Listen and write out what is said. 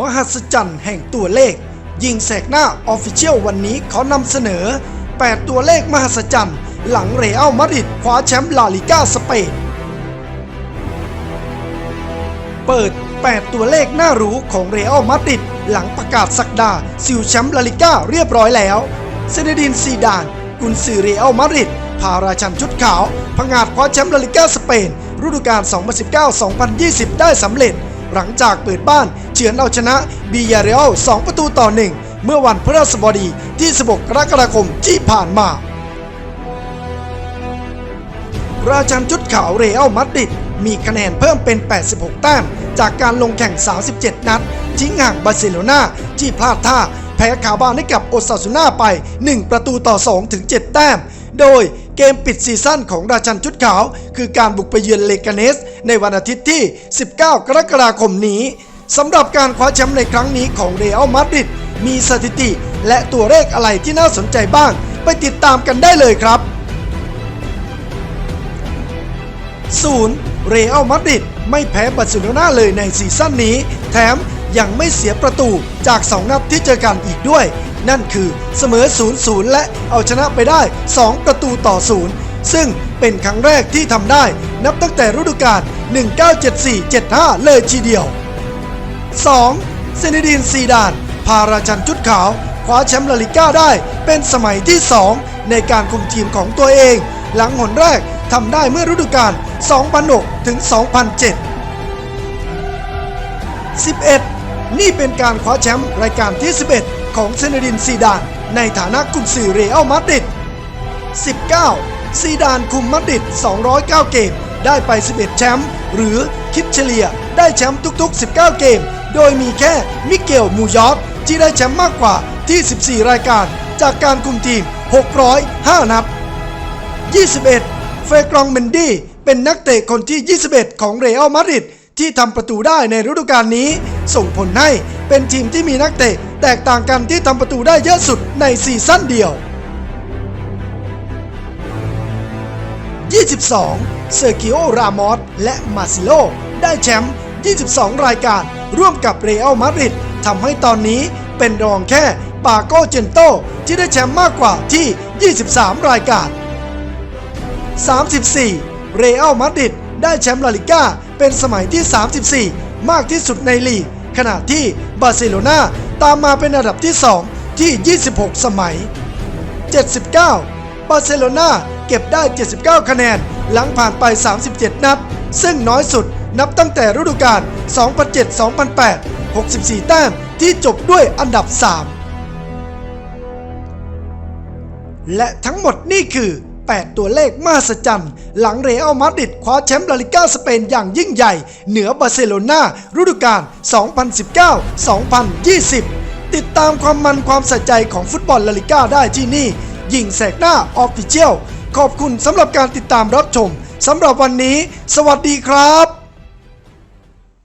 มหัศจรรย์แห่งตัวเลข ยิงแสกหน้าออฟฟิเชียลวันนี้ขอนำเสนอ 8 ตัวเลขมหัศจรรย์หลังเรอัลมาดริดคว้าแชมป์ลาลิก้าสเปนเปิด 8 ตัวเลขน่ารู้ของเรอัลมาดริดหลังประกาศสักดาซิวแชมป์ลาลิก้าเรียบร้อยแล้วเซเนดินซีดาน กุนซือเรอัลมาดริดพาราชันชุดขาวผงาดคว้าแชมป์ลาลิก้าสเปนฤดูกาล2019-2020 ได้สำเร็จ หลังจากเปิดบ้านเฉือนเอาชนะบียาเรอัล2ประตูต่อ 1 เมื่อวันพฤหัสบดีที่ 16 กรกฎาคมที่ผ่านมาราชันชุดขาวเรอัลมาดริดมีคะแนนเพิ่มเป็น 86 แต้ม จากการลงแข่ง 37 นัด ทิ้งห่างบาร์เซโลนาที่พลาดท่า แพ้คาบานให้กับโอซาซูน่าไป 1 ประตูต่อ 2 ถึง 7 แต้ม โดยเกมปิดซีซั่นของราชันชุดขาว คือการบุกไปเยือนเลกาเนส ในวันอาทิตย์ที่ 19 กรกฎาคมนี้สำหรับการคว้าแชมป์ในครั้งนี้ของเรอัลมาดริดมีสถิติและตัวเลขอะไรที่น่าสนใจบ้าง ไปติดตามกันได้เลยครับ 0. เรอัลมาดริดไม่แพ้บาร์เซโลนาเลยในซีซั่นนี้ แถม ยังไม่เสียประตูจาก 2 นัดที่เจอกันอีกด้วย นั่นคือเสมอ 0-0 และเอาชนะไปได้ 2 ประตูต่อ 0 ซึ่งเป็นครั้งแรกที่ทำได้ นับตั้งแต่ฤดูกาล 1974-75 เลยทีเดียว 2. เซนดินซีดาน พาราชันชุดขาวคว้าแชมป์ลาลิก้าได้เป็นสมัยที่ 2 ในการคุมทีมของตัวเอง หลังหนแรกทำได้เมื่อฤดูกาล 2006 ถึง 2007 11. นี่เป็นการคว้าแชมป์รายการที่ 11 ของเซเนดินซีดาน ในฐานะกุนซือเรอัลมาดริด 19. ซีดานคุมมาดริด 209 เกม ได้ไป 11 แชมป์หรือคิดเฉลี่ยได้แชมป์ทุกๆ 19 เกม โดยมีแค่มิเกลมูยอสที่ได้แชมป์มากกว่าที่ 14 รายการ จากการคุมทีม 605 นัด 21 เฟกรองเมนดี้เป็นนักเตะคนที่ 21 ของเรอัลมาดริด ที่ทำประตูได้ในฤดูกาลนี้ ส่งผลให้เป็นทีมที่มีนักเตะแตกต่างกันที่ทำประตูได้เยอะสุดในซีซั่นเดียว 22 เซอร์กิโอ รามอส และมาซิโล ได้แชมป์ 22 รายการร่วมกับเรอัลมาดริดทำให้ตอนนี้เป็นรองแค่ปาโกเจนโตที่ได้แชมป์มากกว่าที่ 23 รายการ 34 เรอัลมาดริดได้แชมป์ลาลิก้า เป็นสมัยที่ 34 มากที่สุดในลีก ขณะที่บาร์เซโลนาตามมาเป็นอันดับที่ 2 ที่ 26 สมัย 79 บาร์เซโลนาเก็บได้ 79 คะแนน หลังผ่านไป 37 นัด ซึ่งน้อยสุดนับตั้งแต่ฤดูกาล 2007-2008 64 แต้มที่จบด้วยอันดับ 3 และทั้งหมดนี่คือ 8 ตัวเลขมหัศจรรย์ หลังเรอัลมาดริดคว้าแชมป์ลาลิก้าสเปนอย่างยิ่งใหญ่ เหนือบาร์เซโลนาฤดูกาล 2019-2020 ติดตามความมันความสะใจของฟุตบอลลาลิก้าได้ที่นี่ ยิงแสกหน้าออฟฟิเชียลขอบคุณสำหรับการติดตามรับชมสำหรับวันนี้ สวัสดีครับ